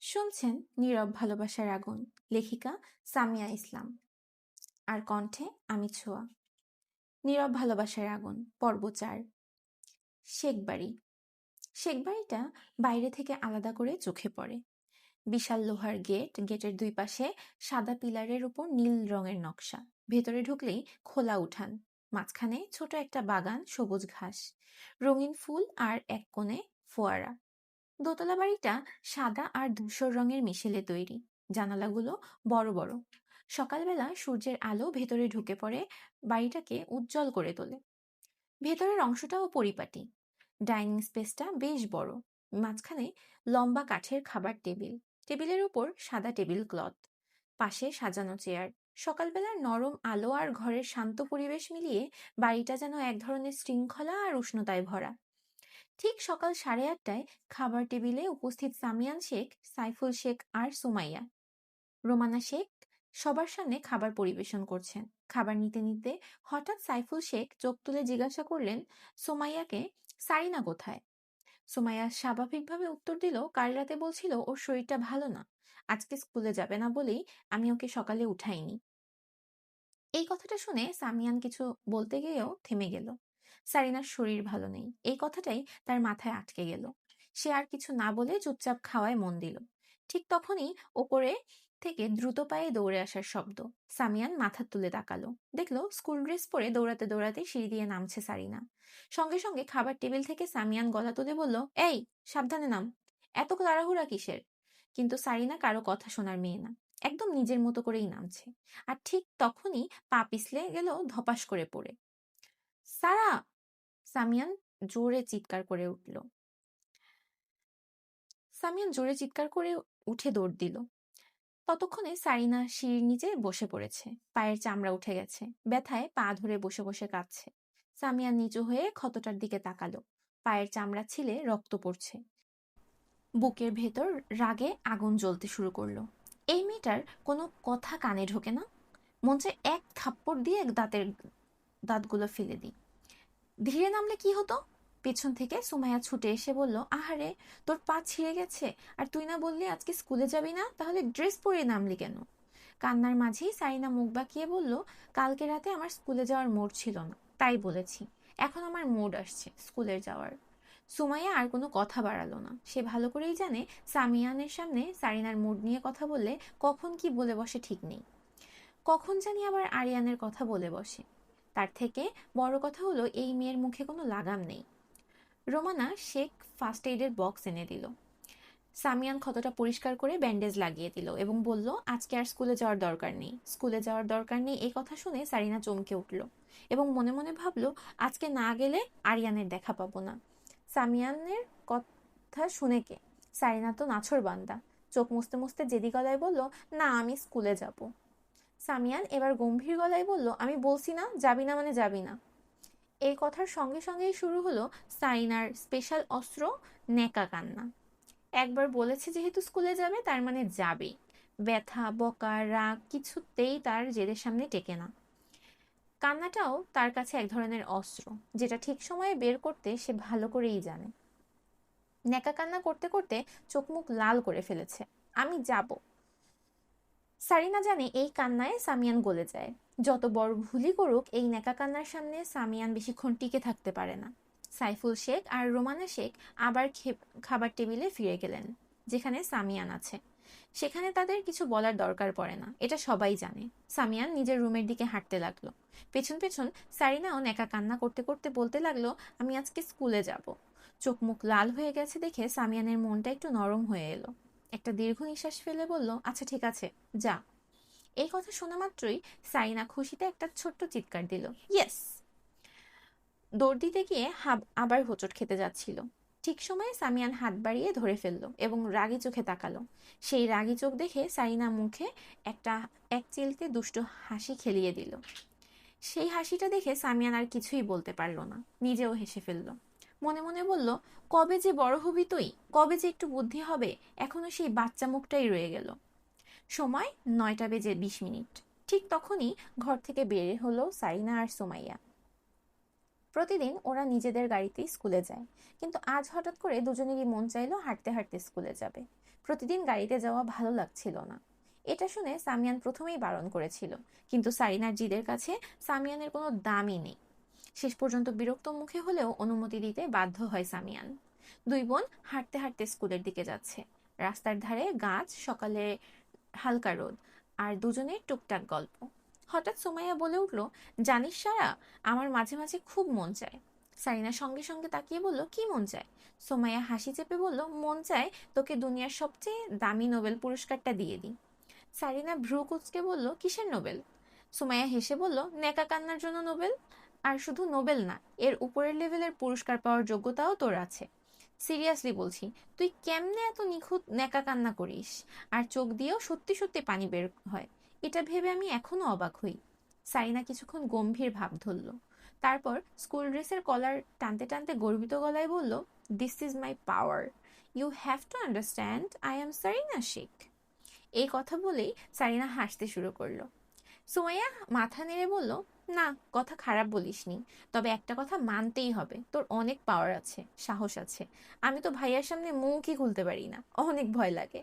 শুনছেন নীরব ভালোবাসার আগুন, লেখিকা সামিয়া ইসলাম। আর কণ্ঠে আমি ছোঁয়া। নীরব ভালোবাসার আগুন, পর্ব চার। শেখবাড়ি। শেখবাড়িটা বাইরে থেকে আলাদা করে চোখে পড়ে। বিশাল লোহার গেট, গেটের দুই পাশে সাদা পিলারের উপর নীল রঙের নকশা। ভেতরে ঢুকলেই খোলা উঠান। মাঝখানে ছোট একটা বাগান, সবুজ ঘাস। রঙিন ফুল আর এক কোণে ফোয়ারা। দোতলা বাড়িটা সাদা আর ধূসর রঙের মিশেলে তৈরি। জানালাগুলো বড় বড়। সকালবেলা সূর্যের আলো ভেতরে ঢুকে পড়ে বাড়িটাকে উজ্জ্বল করে তোলে। ভেতরের অংশটাও পরিপাটি। ডাইনিং স্পেসটা বেশ বড়। মাঝখানে লম্বা কাঠের খাবার টেবিল। টেবিলের উপর সাদা টেবিল ক্লথ। পাশে সাজানো চেয়ার। সকালবেলার নরম আলো আর ঘরের শান্ত পরিবেশ মিলিয়ে বাড়িটা যেন এক ধরনের শৃঙ্খলা আর উষ্ণতায় ভরা। ঠিক সকাল সাড়ে আটটায় খাবার টেবিলে উপস্থিত সামিয়ান শেখ, সাইফুল শেখ আর সুমাইয়া। রোমানা শেখ সবার সামনে খাবার পরিবেশন করছেন। খাবার নিতে নিতে হঠাৎ সাইফুল শেখ চোখ তুলে জিজ্ঞাসা করলেন, সোমাইয়াকে সারিনা কোথায়? সোমাইয়া স্বাভাবিকভাবে উত্তর দিল, কাল রাতে বলছিল ওর শরীরটা ভালো না। আজকে স্কুলে যাবে না বলেই আমি ওকে সকালে উঠাইনি। এই কথাটা শুনে সামিয়ান কিছু বলতে গিয়েও থেমে গেল। সারিনার শরীর ভালো নেই। এই কথাটাই তার মাথায় আটকে গেল। সে আর কিছু না বলে চুপচাপ খাওয়ায় মন দিল। ঠিক তখনই ওপরে থেকে দ্রুত পায়ে দৌড়ে আসার শব্দ। সামিয়ান মাথা তুলে তাকালো। দেখল স্কুল ড্রেস পরে দৌড়াতে দৌড়াতে সিঁড়ি দিয়ে নামছে সারিনা। সঙ্গে সঙ্গে খাবার টেবিল থেকে সামিয়ান গলা তুলে বলল, এই, সাবধানে নাম। এত তাড়াহুড়া কিসের? কিন্তু সারিনা কারও কথা শোনার মেয়ে না। একদম নিজের মতো করেই নামছে। আর ঠিক তখনই পা পিছলে গেল ধপাস করে পড়ে। সারা সামিয়ান জোরে চিৎকার করে উঠল। সামিয়ান জোরে চিৎকার করে উঠে দৌড় দিল। ততক্ষণে সারিনা সিঁড়ির নিচে বসে পড়েছে। পায়ের চামড়া উঠে গেছে। ব্যথায় পা ধরে বসে বসে কাঁদছে। সামিয়ান নিচু হয়ে ক্ষতটার দিকে তাকালো। পায়ের চামড়া ছিলে রক্ত পড়ছে। বুকের ভেতর রাগে আগুন জ্বলতে শুরু করল। এই মেয়েটার কোনো কথা কানে ঢোকে না। মঞ্চে এক থাপ্পড় দিয়ে এক দাঁতের দাঁতগুলো ফেলে দিই। ধীরে নামলে কি হতো? পেছন থেকে সুমাইয়া ছুটে এসে বলল, আহারে, তোর পা ছিঁড়ে গেছে। আর তুই না বললি আজকে স্কুলে যাবি না? তাহলে ড্রেস পরে নামলি কেন? কান্নার মাঝেই সাইনা মুখ বাঁকিয়ে বলল, কালকে রাতে আমার স্কুলে যাওয়ার মোড ছিল না। তাই বলেছি। এখন আমার মোড আসছে স্কুলের যাওয়ার। সুমাইয়া আর কোনো কথা বাড়ালো না। সে ভালো করেই জানে সামিয়ানের সামনে সারিনার মুড নিয়ে কথা বললে কখন কি বলে বসে ঠিক নেই। কখন জানি আবার আরিয়ানের কথা বলে বসে। তার থেকে বড় কথা হলো, এই মেয়ের মুখে কোনো লাগাম নেই। রোমানা শেখ ফার্স্ট এইডের বক্স এনে দিল। সামিয়ান ক্ষতটা পরিষ্কার করে ব্যান্ডেজ লাগিয়ে দিল এবং বলল, আজকে আর স্কুলে যাওয়ার দরকার নেই। স্কুলে যাওয়ার দরকার নেই, এই কথা শুনে সারিনা চমকে উঠল এবং মনে মনে ভাবল, আজকে না গেলে আরিয়ানের দেখা পাবো না। সামিয়ানের কথা শুনে কে? সারিনা তো নাছর বান্দা। চোখ মুছতে মুছতে জেদি গলায় বলল, না, আমি স্কুলে যাব। সামিয়ান এবার গম্ভীর গলায় বলল, আমি বলছি না, যাবি না মানে যাবি না। এই কথার সঙ্গে সঙ্গেই শুরু হলো সাইনার স্পেশাল অস্ত্র নেকা কান্না। একবার বলেছে যেহেতু স্কুলে যাবে, তার মানে যাবে। ব্যথা, বকা, রাগ কিছুতেই তার জেদের সামনে টেকে না। কান্নাটাও তার কাছে এক ধরনের অস্ত্র, যেটা ঠিক সময়ে বের করতে সে ভালো করেই জানে। নেকা কান্না করতে করতে চোখ মুখ লাল করে ফেলেছে। আমি যাব। সারিনা জানে এই কান্নায় সামিয়ান গলে যায়। যত বড় ভুলই করুক, এই নেকা কান্নার সামনে সামিয়ান বেশিক্ষণ টিকে থাকতে পারে না। সাইফুল শেখ আর রোমানা শেখ আবার খাবার টেবিলে ফিরে গেলেন, যেখানে সামিয়ান আছে। সেখানে তাদের কিছু বলার দরকার পড়ে না, এটা সবাই জানে। সামিয়ান নিজের রুমের দিকে হাঁটতে লাগল। পেছন পেছন সারিনাও নেকা কান্না করতে করতে বলতে লাগল, আমি আজকে স্কুলে যাব। চোখ মুখ লাল হয়ে গেছে দেখে সামিয়ানের মনটা একটু নরম হয়ে এলো। একটা দীর্ঘ নিঃশ্বাস ফেলে বলল আচ্ছা ঠিক আছে, যা। এই কথা শোনা মাত্রই সাইনা খুশিতে একটা ছোট্ট চিৎকার দিল, ইয়েস। দৌড় দিতে গিয়ে হাব আবার হোঁচট খেতে যাচ্ছিল। ঠিক সময়ে সামিয়ান হাত বাড়িয়ে ধরে ফেলল এবং রাগি চোখে তাকালো। সেই রাগি চোখ দেখে সাইনা মুখে একটা এক চিলতে দুষ্ট হাসি খেলিয়ে দিল। সেই হাসিটা দেখে সামিয়ান আর কিছুই বলতে পারল না, নিজেও হেসে ফেলল। মনে মনে বলল, কবে যে বড় হবি তুই, কবে যে একটু বুদ্ধি হবে, এখনও সেই বাচ্চা মুখটাই রয়ে গেল। সময় নয়টা বেজে বিশ মিনিট। ঠিক তখনই ঘর থেকে বের হলো সাইনা আর সোমাইয়া। প্রতিদিন ওরা নিজেদের গাড়িতেই স্কুলে যায়, কিন্তু আজ হঠাৎ করে দুজনেরই মন চাইলো হাঁটতে হাঁটতে স্কুলে যাবে। প্রতিদিন গাড়িতে যাওয়া ভালো লাগছিল না। এটা শুনে সামিয়ান প্রথমেই বারণ করেছিল, কিন্তু সারিনার জিদের কাছে সামিয়ানের কোনো দামই নেই। শেষ পর্যন্ত বিরক্ত মুখে হলেও অনুমতি দিতে বাধ্য হয় সামিয়ান। দুই বোন হাঁটতে হাঁটতে স্কুলের দিকে যাচ্ছে। রাস্তার ধারে গাছ, সকালে হালকা রোদ, আর দুজনের টুকটাক গল্প। হঠাৎ সোমাইয়া বলে উঠল, জানিস সারা, আমার মাঝে মাঝে খুব মন চায়। সারিনা সঙ্গে সঙ্গে তাকিয়ে বলল, কি মন চায়? সোমাইয়া হাসি চেপে বলল, মন চায় তোকে দুনিয়ার সবচেয়ে দামি নোবেল পুরস্কারটা দিয়ে দিই। সারিনা ভ্রু কুচকে বলল, কিসের নোবেল? সোমাইয়া হেসে বলল নেকা কান্নার জন্য নোবেল? আর শুধু নোবেল না, এর উপরের লেভেলের পুরস্কার পাওয়ার যোগ্যতাও তোর আছে। সিরিয়াসলি বলছি, তুই কেমনে এত নিখুঁত নেকা কান্না করিস? আর চোখ দিয়েও সত্যি সত্যি পানি বের হয়, এটা ভেবে আমি এখনও অবাক হই। সারিনা কিছুক্ষণ গম্ভীর ভাব ধরল। তারপর স্কুল ড্রেসের কলার টানতে টানতে গর্বিত গলায় বলল this is my power you have to understand I am Sarina Sheikh এই কথা বলেই সারিনা হাসতে শুরু করল। সুমাইয়া মাথা নেড়ে বলল না, কথা খারাপ বলিসনি। তবে একটা কথা মানতেই হবে, তোর অনেক পাওয়ার আছে, সাহস আছে। আমি তো ভাইয়ার সামনে মুখই খুলতে পারি না, অনেক ভয় লাগে।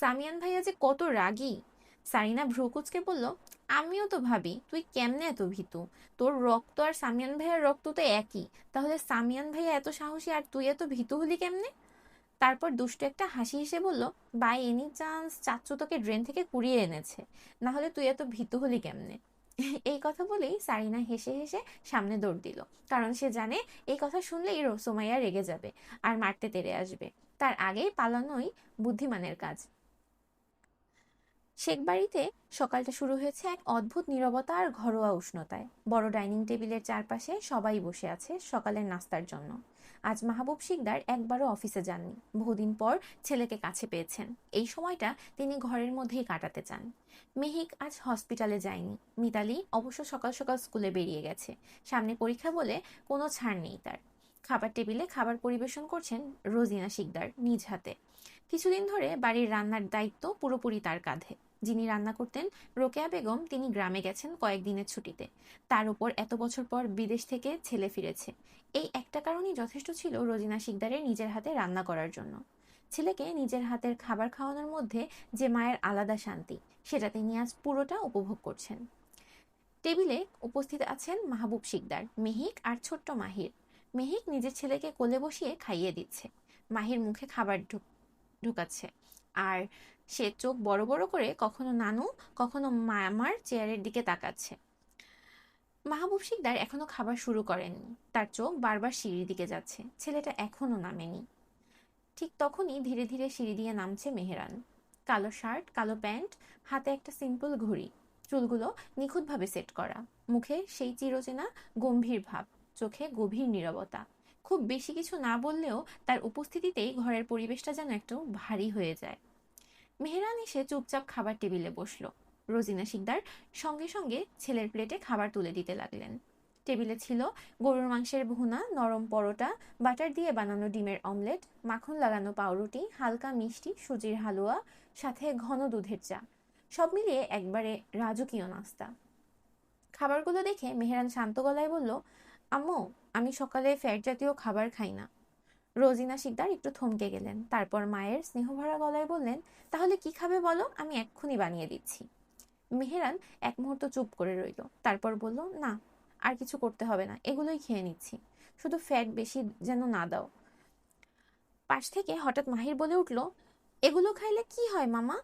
সামিয়ান ভাইয়া যে কত রাগী। সারিনা ভ্রুকুচকে বলল, আমিও তো ভাবি, তুই কেমনে এত ভীতু? তোর রক্ত আর সামিয়ান ভাইয়ার রক্ত তো একই, তাহলে সামিয়ান ভাইয়া এত সাহসী আর তুই এত ভীতু হলি কেমনে? তারপর দুষ্ট একটা হাসি হেসে বলল, বাই, এনি চান্স, চাচ্চু তোকে ড্রেন থেকে কুড়িয়ে এনেছে না হলে তুই এত ভীতু হলি কেমনে? এই কথা বলেই সারিনা হেসে হেসে সামনে দৌড় দিল। কারণ সে জানে এই কথা শুনলেই সোমাইয়া রেগে যাবে আর মারতে তেড়ে আসবে। তার আগেই পালানোই বুদ্ধিমানের কাজ। শেখ বাড়িতে সকালটা শুরু হয়েছে এক অদ্ভুত নীরবতা আর ঘরোয়া উষ্ণতায়। বড় ডাইনিং টেবিলের চারপাশে সবাই বসে আছে সকালের নাস্তার জন্য। আজ মাহবুব শিকদার একবারও অফিসে যাননি। বহুদিন পর ছেলেকে কাছে পেয়েছেন। এই সময়টা তিনি ঘরের মধ্যেই কাটাতে চান। মেহিক আজ হসপিটালে যায়নি। মিতালি অবশ্য সকাল সকাল স্কুলে বেরিয়ে গেছে। সামনে পরীক্ষা বলে কোনো ছাড় নেই তার। খাবার টেবিলে খাবার পরিবেশন করছেন রোজিনা শিকদার নিজ হাতে। কিছুদিন ধরে বাড়ির রান্নার দায়িত্ব পুরোপুরি তার কাঁধে। যিনি রান্না করতেন, রোকেয়া বেগম তিনি গ্রামে গেছেন কয়েকদিনের ছুটিতে। তার উপর এত বছর পর বিদেশ থেকে ছেলে ফিরেছে। এই একটা কারণই যথেষ্ট ছিল রোজিনা শিকদারের নিজের হাতে রান্না করার জন্য। ছেলেকে নিজের হাতের খাবার খাওয়ানোর মধ্যে যে মায়ের আলাদা শান্তি, সেটা তিনি আজ পুরোটা উপভোগ করছেন। টেবিলে উপস্থিত আছেন মাহবুব শিকদার, মেহিক আর ছোট্ট মাহির। মেহিক নিজের ছেলেকে কোলে বসিয়ে খাইয়ে দিচ্ছে। মাহির মুখে খাবার ঢুকাচ্ছে। আর সে চোখ বড় বড় করে কখনো নানু, কখনো মায়ামার চেয়ারের দিকে তাকাচ্ছে। মাহবুব শিকদার এখনও খাবার শুরু করেননি। তার চোখ বারবার সিঁড়ির দিকে যাচ্ছে। ছেলেটা এখনও নামেনি। ঠিক তখনই ধীরে ধীরে সিঁড়ি দিয়ে নামছে মেহেরান। কালো শার্ট, কালো প্যান্ট, হাতে একটা সিম্পল ঘড়ি। চুলগুলো নিখুঁতভাবে সেট করা। মুখে সেই চিরচেনা, গম্ভীর ভাব। চোখে গভীর নীরবতা। খুব বেশি কিছু না বললেও তার উপস্থিতিতেই ঘরের পরিবেশটা যেন একটু ভারী হয়ে যায়। মেহরান এসে চুপচাপ খাবার টেবিলে বসল। রোজিনা শিকদার সঙ্গে সঙ্গে ছেলের প্লেটে খাবার তুলে দিতে লাগলেন। টেবিলে ছিল গরুর মাংসের ভুনা, নরম পরোটা, বাটার দিয়ে বানানো ডিমের অমলেট, মাখন লাগানো পাউরুটি, হালকা মিষ্টি, সুজির হালুয়া, সাথে ঘন দুধের চা। সব মিলিয়ে একবারে রাজকীয় নাস্তা। খাবারগুলো দেখে মেহরান শান্ত গলায় বলল, আম্মু, আমি সকালে ফ্যাট জাতীয় খাবার খাই না। রোজিনা শিকদার একটু থমকে গেলেন। তারপর মায়ের স্নেহভরা গলায় বললেন, তাহলে কি খাবে বলো? আমি এক্ষুনি বানিয়ে দিচ্ছি। মেহেরান এক মুহূর্ত চুপ করে রইল। তারপর বলল, না, আর কিছু করতে হবে না, এগুলোই খেয়ে নিচ্ছি। শুধু ফ্যাট বেশি যেন না দাও। পাশ থেকে হঠাৎ মাহির বলে উঠল, এগুলো খাইলে কি হয় মামা?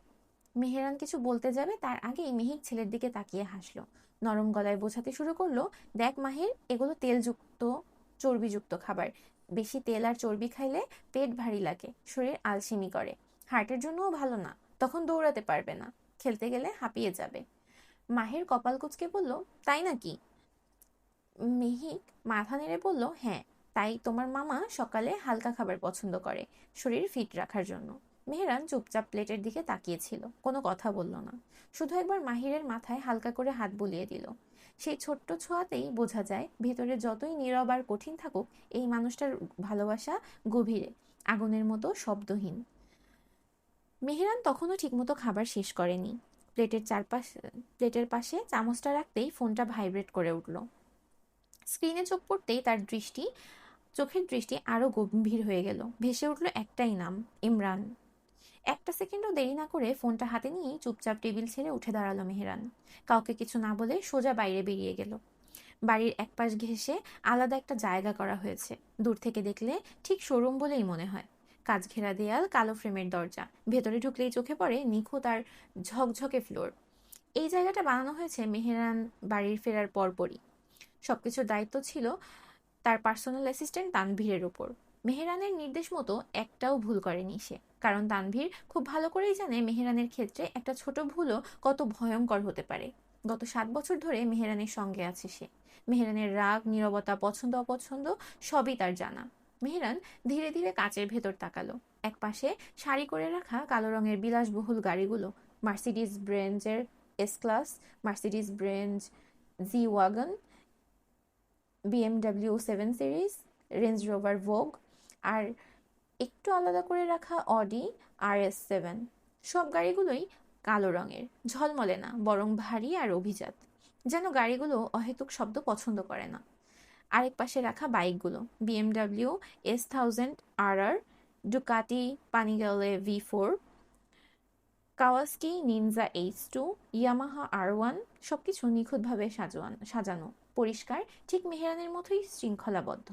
মেহেরান কিছু বলতে যাবে, তার আগেই মেহির ছেলের দিকে তাকিয়ে হাসলো। নরম গলায় বোঝাতে শুরু করল, দেখ মাহির, এগুলো তেলযুক্ত, চর্বিযুক্ত খাবার। বেশি তেল আর চর্বি খাইলে পেট ভারী লাগে, শরীর আলসেমি করে। হার্টের জন্যও ভালো না, তখন দৌড়াতে পারবে না, খেলতে গেলে হাঁপিয়ে যাবে। মাহের কপাল কুচকে বলল, তাই নাকি? মেহিক মাথা নেড়ে বলল হ্যাঁ তাই তোমার মামা সকালে হালকা খাবার পছন্দ করে, শরীর ফিট রাখার জন্য। মেহরান চুপচাপ প্লেটের দিকে তাকিয়েছিল কোনো কথা বলল না। শুধু একবার মাহিরের মাথায় হালকা করে হাত বুলিয়ে দিল। সেই ছোট্ট ছোঁয়াতেই বোঝা যায় ভেতরে যতই নীরব আর কঠিন থাকুক, এই মানুষটার ভালোবাসা গভীরে, আগুনের মতো শব্দহীন। মেহরান তখনও ঠিকমতো খাবার শেষ করেনি। প্লেটের চারপাশ, প্লেটের পাশে চামচটা রাখতেই ফোনটা ভাইব্রেট করে উঠল। স্ক্রিনে চোখ পড়তেই তার দৃষ্টি, চোখের দৃষ্টি আরও গম্ভীর হয়ে গেল। ভেসে উঠল একটাই নাম, ইমরান। একটা সেকেন্ডও দেরি না করে ফোনটা হাতে নিয়েই চুপচাপ টেবিল ছেড়ে উঠে দাঁড়াল মেহেরান। কাউকে কিছু না বলে সোজা বাইরে বেরিয়ে গেল। বাড়ির এক পাশ ঘেঁষে আলাদা একটা জায়গা করা হয়েছে। দূর থেকে দেখলে ঠিক শোরুম বলেই মনে হয়। কাজ ঘেরা দেয়াল, কালো ফ্রেমের দরজা। ভেতরে ঢুকলেই চোখে পড়ে নিখুঁত আর ঝকঝকে ফ্লোর। এই জায়গাটা বানানো হয়েছে মেহেরান বাড়ির ফেরার পরপরই। সবকিছুর দায়িত্ব ছিল তার পার্সোনাল অ্যাসিস্ট্যান্ট তানভীরের উপর। মেহেরানের নির্দেশ মতো একটাও ভুল করেনি সে। কারণ তানভীর খুব ভালো করেই জানে মেহরানের ক্ষেত্রে একটা ছোট ভুলও কত ভয়ঙ্কর হতে পারে। গত সাত বছর ধরে মেহরানের সঙ্গে আছে সে। মেহরানের রাগ, নীরবতা, পছন্দ, অপছন্দ সবই তার জানা। মেহেরান ধীরে ধীরে কাচের ভেতর তাকালো। এক পাশে সারি করে রাখা কালো রঙের বিলাসবহুল গাড়িগুলো Mercedes ব্রেঞ্জের S class Mercedes Benz G wagon BMW seven series Range Rover Vogue আর একটু আলাদা করে রাখা অডি, আর এস সেভেন। সব গাড়িগুলোই কালো রঙের, ঝলমলে না, বরং ভারী আর অভিজাত। যেন গাড়িগুলো অহেতুক শব্দ পছন্দ করে না। আরেক পাশে রাখা বাইকগুলো BMW S thousand, R R, Ducati Panigale V four, Kawasaki, Ninja H two, Yamaha R one সব কিছু নিখুঁতভাবে সাজান সাজানো, পরিষ্কার, ঠিক মেহেরানের মতোই শৃঙ্খলাবদ্ধ।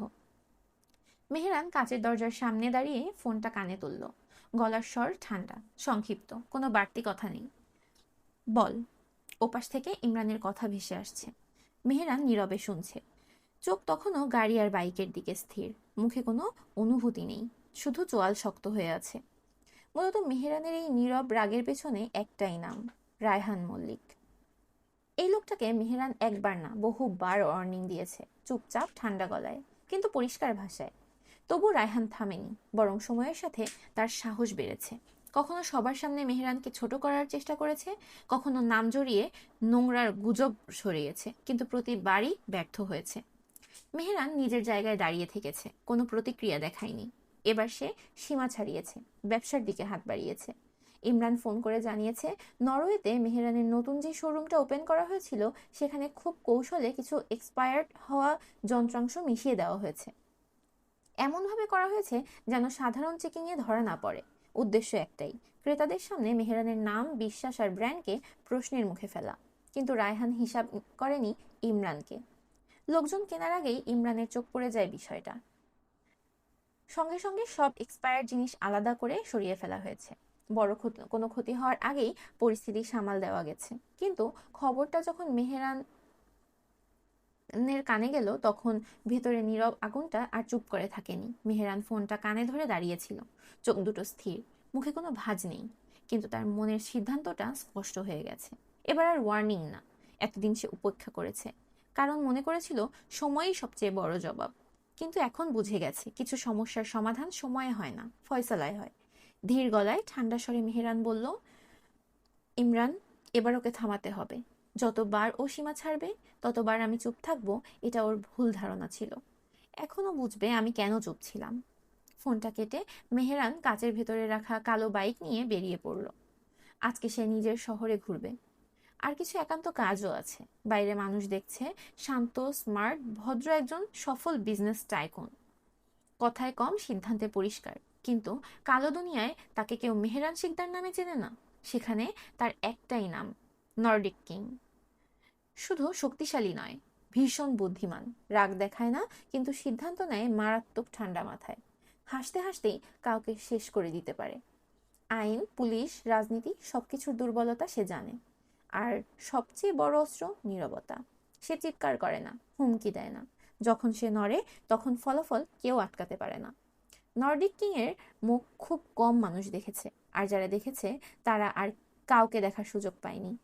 মেহেরান কাঁচের দরজার সামনে দাঁড়িয়ে ফোনটা কানে তুলল। গলার স্বর ঠান্ডা, সংক্ষিপ্ত, কোনো বাড়তি কথা নেই। বল, ওপাশ থেকে ইমরানের কথা ভেসে আসছে। মেহরান নীরবে শুনছে। চোখ তখনও গাড়ি আর বাইকের দিকে স্থির। মুখে কোনো অনুভূতি নেই। শুধু চোয়াল শক্ত হয়ে আছে। মূলত মেহরানের এই নীরব রাগের পেছনে একটাই নাম, রায়হান মল্লিক। এই লোকটাকে মেহেরান একবার না, বহুবার ওয়ার্নিং দিয়েছে। চুপচাপ ঠান্ডা গলায়, কিন্তু পরিষ্কার ভাষায়। তবু রায়হান থামেনি, বরং সময়ের সাথে তার সাহস বেড়েছে। কখনো সবার সামনে মেহরানকে ছোট করার চেষ্টা করেছে, কখনো নাম জড়িয়ে নোংরার গুজব সরিয়েছে কিন্তু প্রতিবারই ব্যর্থ হয়েছে। মেহরান নিজের জায়গায় দাঁড়িয়ে থেকেছে, কোনো প্রতিক্রিয়া দেখায়নি। এবার সে সীমা ছাড়িয়েছে, ব্যবসার দিকে হাত বাড়িয়েছে। ইমরান ফোন করে জানিয়েছে, নরওয়েতে মেহরানের নতুন যে শোরুমটা ওপেন করা হয়েছিল, সেখানে খুব কৌশলে কিছু এক্সপায়ার্ড হওয়া যন্ত্রাংশ মিশিয়ে দেওয়া হয়েছে। এমনভাবে করা হয়েছে যেন সাধারণ চেকিংয়ে ধরা না পড়ে। উদ্দেশ্য একটাই, ক্রেতাদের সামনে মেহরানের নাম, বিশ্বাস আর ব্র্যান্ডকে প্রশ্নের মুখে ফেলা। কিন্তু রায়হান হিসাব করেনি ইমরানকে। লোকজন কেনার আগেই ইমরানের চোখ পড়ে যায় বিষয়টা। সঙ্গে সঙ্গে সব এক্সপায়ার জিনিস আলাদা করে সরিয়ে ফেলা হয়েছে। বড় কোনো ক্ষতি হওয়ার আগেই পরিস্থিতি সামাল দেওয়া গেছে। কিন্তু খবরটা যখন মেহেরান কানে গেল তখন ভেতরে নীরব আগুনটা আর চুপ করে থাকেনি। মেহেরান ফোনটা কানে ধরে দাঁড়িয়েছিল। চোখ দুটো স্থির, মুখে কোনো ভাজ নেই, কিন্তু তার মনের সিদ্ধান্তটা স্পষ্ট হয়ে গেছে। এবার আর ওয়ার্নিং না, এতদিন সে উপেক্ষা করেছে। কারণ মনে করেছিল সময়ই সবচেয়ে বড় জবাব। কিন্তু এখন বুঝে গেছে, কিছু সমস্যার সমাধান সময়ে হয় না, ফয়সালায় হয়। ধীর গলায় ঠান্ডা স্বরে মেহেরান বলল, ইমরান, এবার ওকে থামাতে হবে। যতবার ও সীমা ছাড়বে, ততবার আমি চুপ থাকব, এটা ওর ভুল ধারণা ছিল। এখনও বুঝবে আমি কেন চুপ ছিলাম। ফোনটা কেটে মেহেরান কাচের ভেতরে রাখা কালো বাইক নিয়ে বেরিয়ে পড়ল। আজকে সে নিজের শহরে ঘুরবে। আর কিছু একান্ত কাজও আছে। বাইরে মানুষ দেখছে, শান্ত, স্মার্ট, ভদ্র একজন সফল বিজনেস টাইকন। কথায় কম, সিদ্ধান্তে পরিষ্কার। কিন্তু কালো দুনিয়ায় তাকে কেউ মেহেরান শিকদার নামে চেনে না। সেখানে তার একটাই নাম, নর্ডিক কিং। শুধু শক্তিশালী নয়, ভীষণ বুদ্ধিমান। রাগ দেখায় না, কিন্তু সিদ্ধান্ত নেয় মারাত্মক ঠান্ডা মাথায়। হাসতে হাসতেই কাউকে শেষ করে দিতে পারে। আইন, পুলিশ, রাজনীতি, সবকিছুর দুর্বলতা সে জানে। আর সবচেয়ে বড় অস্ত্র নিরবতা। সে চিৎকার করে না, হুমকি দেয় না। যখন সে নড়ে, তখন ফলাফল কেউ আটকাতে পারে না। নর্ডিক কিংয়ের মুখ খুব কম মানুষ দেখেছে, আর যারা দেখেছে, তারা আর কাউকে দেখার সুযোগ পায়নি।